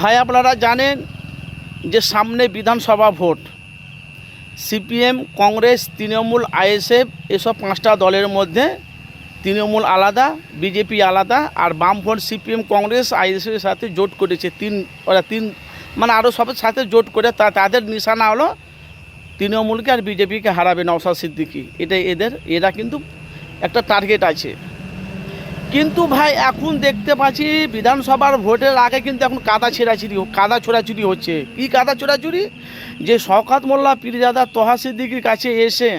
ভাই, আপনারা জানেন যে সামনে বিধানসভা vote. CPM, Congress, Trinamool, ISF, এসব পাঁচটা দলের মধ্যে তৃণমূল আলাদা, বিজেপি আলাদা, আর বামফ্রন্ট সিপিএম, কংগ্রেস, আইএসএফের সাথে জোট করেছে। তিন, ওরা তিন মানে আরও সবের সাথে জোট করে, তা, তাদের নিশানা হলো তৃণমূলকে আর বিজেপিকে হারাবে নওশাদ সিদ্দিকি। এটাই এদের, এরা কিন্তু একটা টার্গেট আছে। কিন্তু ভাই, এখন দেখতে পাচ্ছি বিধানসভার ভোটের আগে কিন্তু এখন কাদা ছেঁড়াছিড়ি কাদা ছোড়াছুরি হচ্ছে। কি কাদা ছোড়াছুরি যে শওকাত মোল্লা পীরজাদা তহা সিদ্দিকির কাছে এসে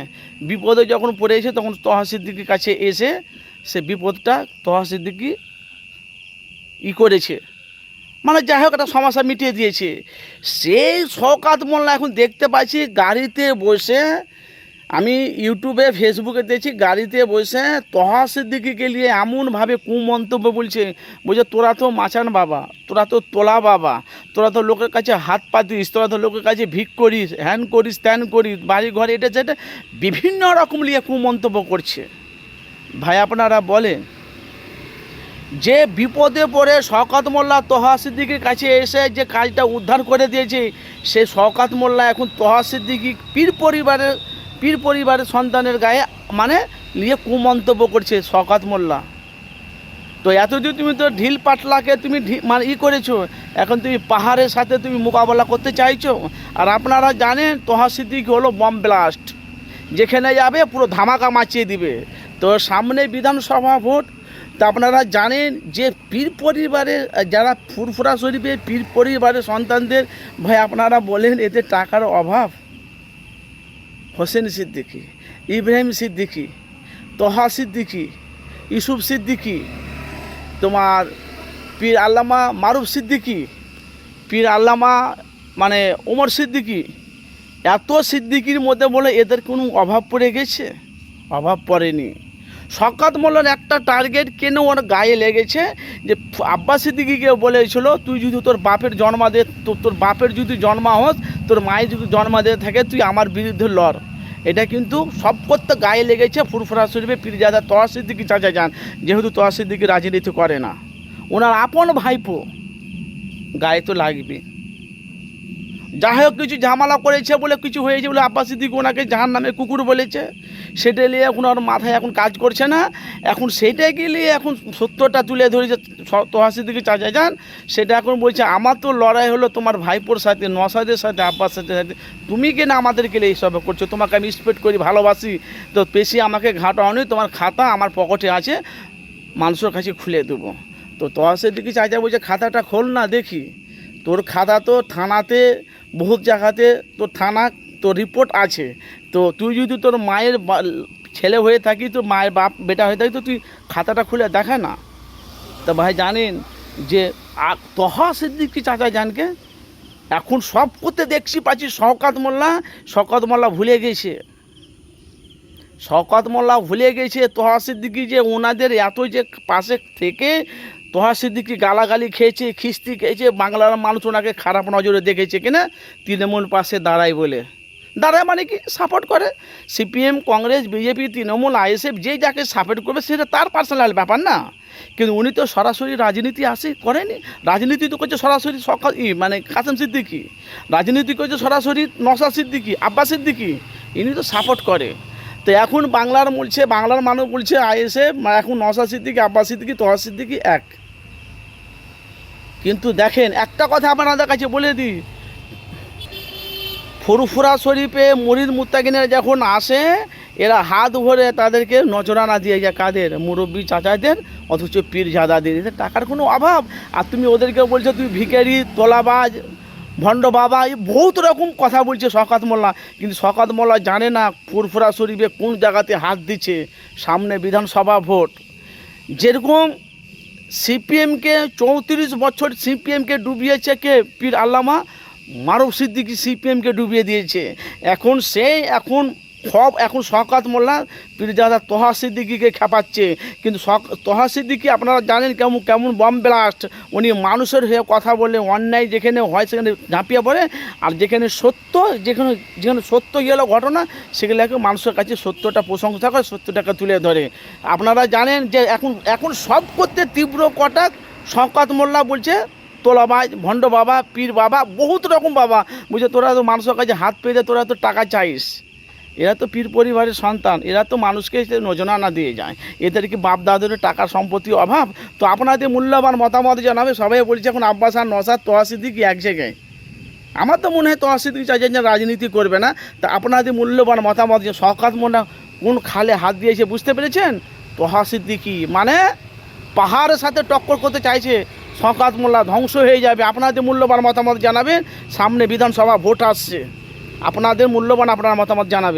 বিপদে যখন পড়েছে, তখন তহা সিদ্দিকির কাছে এসে সে বিপদটা তহা সিদ্দিকি ই করেছে। মানে যাই হোক, একটা সমস্যা মিটিয়ে দিয়েছে। সেই শওকাত মোল্লা এখন দেখতে পাচ্ছি গাড়িতে বসে আমি ইউটিউবে, ফেসবুকে দেখছি, গাড়িতে বসে তহা সিদ্দিকিকে নিয়ে এমনভাবে কুমন্তব্য বলছে বলছে, তোরা তো মাচান বাবা, তোরা তো তোলা বাবা, তোরা তো লোকের কাছে হাত পাতিস তোরা তো লোকের কাছে ভিক করিস, হ্যান করিস, ত্যান করিস, বাড়ি ঘরে এটা সেটা, বিভিন্ন রকম নিয়ে কুমন্তব্য করছে। ভাই, আপনারা বলেন, যে বিপদে পড়ে শওকাত মোল্লা তোহা সিদ্দিকির কাছে এসে যে কাজটা উদ্ধার করে দিয়েছে, সে শওকাত মোল্লা এখন তোহা সিদ্দিকি পীর পরিবারের পীর পরিবারের সন্তানের গায়ে মানে নিয়ে কুমন্তব্য করছে শওকাত মোল্লা। তো এতদিন তুমি তো ঢিল পাটলাকে তুমি মানে ই করেছ, এখন তুমি পাহাড়ের সাথে তুমি মোকাবেলা করতে চাইছো। আর আপনারা জানেন, তোহা সিদ্দিকি হলো বম ব্লাস্ট যেখানে যাবে পুরো ধামাকা মাচিয়ে দিবে। তো সামনে বিধানসভা ভোট, তা আপনারা জানেন যে পীর পরিবারের যারা ফুরফুরা শরীফে পীর পরিবারের সন্তানদের, ভাই আপনারা বলেন এতে টাকার অভাব? হোসেন সিদ্দিকি, ইব্রাহিম সিদ্দিকি, তোহা সিদ্দিকি, ইউসুফ সিদ্দিকি, তোমার পীর আল্লামা মারুফ সিদ্দিকি, পীর আল্লামা মানে ওমর সিদ্দিকি, এত সিদ্দিকির মধ্যে বলে এদের কোনো অভাব পড়ে গেছে? অভাব পড়েনি। শকাত মোল্লার একটা টার্গেট কেন ওর গায়ে লেগেছে? যে আব্বাস সিদ্দিকিকে বলেছিল, তুই যদি তোর বাপের জন্মা দে তোর বাপের যদি জন্মা হোস, তোর মায়ের যদি জন্মা দিয়ে থাকে, তুই আমার বিরুদ্ধে লড়। এটা কিন্তু সব করতে গায়ে লেগেছে, ফুরফুরা শরীফে পীরজাদা তোয়া চাচা যান, যেহেতু তোয়া সিদ্দিকি রাজনীতি করে না। ওনার আপন ভাইপো, গায়ে তো লাগবে। যাই হোক, কিছু ঝামেলা করেছে বলে কিছু হয়েছে বলে আব্বাস সিদ্দিক ওনাকে জাহান নামে কুকুর বলেছে। সেটা নিয়ে এখন আর মাথায় এখন কাজ করছে না। এখন সেটাকে নিয়ে এখন সত্যটা তুলে স- তোহা সিদ্দিকি চাচা যান। সেটা এখন বলছে, আমার তো লড়াই হলো তোমার ভাইপোর সাথে নসাদের সাথে আব্বাস সাথে সাথে। তুমি কেন আমাদেরকে এইসব করছ? তোমাকে আমি স্পেক্ট করি, ভালোবাসি। তো পেশি আমাকে ঘাটাওনি তোমার খাতা আমার পকেটে আছে, মানুষের কাছে খুলে দেবো। তো তোহা সিদ্দিকি চাচা বলছে, খাতাটা খোল না, দেখি। তোর খাতা তো থানাতে, বহুত জায়গাতে তোর থানা তোর রিপোর্ট আছে। তো তুই যদি তোর মায়ের ছেলে হয়ে থাকি তো মায়ের বাপ, বেটা হয়ে থাকি, তো তুই খাতাটা খুলে দেখা না। তা ভাই জানেন যে তহা সিদ্দিকি চাচা জানকে? এখন সব করতে দেখছি পাচ্ছি শওকাত মোল্লা শওকাত মোল্লা ভুলে গেছে। শওকাত মোল্লা ভুলে গেছে, তোহা সিদ্দিকি যে ওনাদের এত যে পাশে থেকে, তোহা সিদ্দিকি গালাগালি খেয়েছে, খিস্তি খেয়েছে, বাংলার মানুষ ওনাকে খারাপ নজরে দেখেছে কিনা, তৃণমূল পাশে দাঁড়ায় বলে। দাঁড়ায় মানে কি? সাপোর্ট করে। CPM Congress BJP Trinamool ISF যে যাকে সাপোর্ট করবে, সেটা তার পার্সোনাল ব্যাপার না। কিন্তু উনি তো সরাসরি রাজনীতি আসে করেনি। রাজনীতি তো করছে সরাসরি সকাল ই মানে কাসেম সিদ্দিকি। রাজনীতি করছে সরাসরি নসা সিদ্দিকি, আব্বাস সিদ্দিকি। ইনি তো সাপোর্ট করে। তো এখন বাংলার বলছে বাংলার মানুষ বলছে আইএসএফ এখন নসা সিদ্দিকি, আব্বাস সিদ্দিকি তোহা সিদ্দিকি এক। কিন্তু দেখেন, একটা কথা আপনাদের কাছে বলে দিই। ফুরফুরা শরীফে মরিদ মুত্তাকিনের যখন আসে, এরা হাত ভরে তাদেরকে নজরানা দিয়ে যায়, কাদের? মুরব্বী চাচাদের, অথচ পীর জাদাদের। এদের টাকার কোনো অভাব? আর তুমি ওদেরকে বলছো তুমি ভিকারি তোলাবাজ, ভণ্ড বাবা, এই বহুত রকম কথা বলছে শকাত মোল্লা। কিন্তু শকাত মোল্লা জানে না ফুরফুরা শরীফে কোন জায়গাতে হাত দিচ্ছে। সামনে বিধানসভা ভোট। যেরকম সিপিএমকে চৌত্রিশ বছর সিপিএমকে ডুবিয়েছে কে? পীর আল্লামা মারুফ সিদ্দিকি সিপিএমকে ডুবিয়ে দিয়েছে। এখন সেই, এখন সব, এখন শকাত মোল্লা পীরজাদা তোহা সিদ্দিকিকে খেপাচ্ছে। কিন্তু তোহা সিদ্দিকি আপনারা জানেন কেমন কেমন বম ব্লাস্ট। উনি মানুষের হয়ে কথা বলে, অন্যায় যেখানে হয় সেখানে ঝাঁপিয়ে পড়ে। আর যেখানে সত্য, যেখানে যেখানে সত্য গেল ঘটনা সেগুলোকে মানুষের কাছে সত্যটা প্রশংসা করে, সত্যটাকে তুলে ধরে। আপনারা জানেন যে এখন এখন সব করতে তীব্র কটাক শওকাত মোল্লা বলছে তোলাবাজ ভণ্ড বাবা, পীর বাবা, বহুত রকম বাবা। বুঝে তোরা তো মানুষের কাছে হাত পেতে, তোরা তো টাকা চাইস। এরা তো পীর পরিবারের সন্তান, এরা তো মানুষকে নজনা না দিয়ে যায়। এদের কি বাপ দাদুর টাকা সম্পত্তি অভাব? তো আপনাদের মূল্যবান মতামত জানাবে, সবাই বলছে এখন আব্বাস আর নসাদ তোয়া সিদ্দিকি এক জায়গায়? আমার তো মনে হয় তোয়া সিদ্দিকি চাইছেন যে রাজনীতি করবে না। তা আপনাদের মূল্যবান মতামত যে শওকাত মোনা কোন খালে হাত দিয়েছে, বুঝতে পেরেছেন? তোহা মানে পাহাড়ের সাথে টক্কর করতে চাইছে। শওকাত মোল্লা ধ্বংস হয়ে যাবে। আপনাদের মূল্যবান মতামত জানাবেন। সামনে বিধানসভা ভোট আসছে। আপনাদের মূল্যবান আপনার মতামত জানাবেন।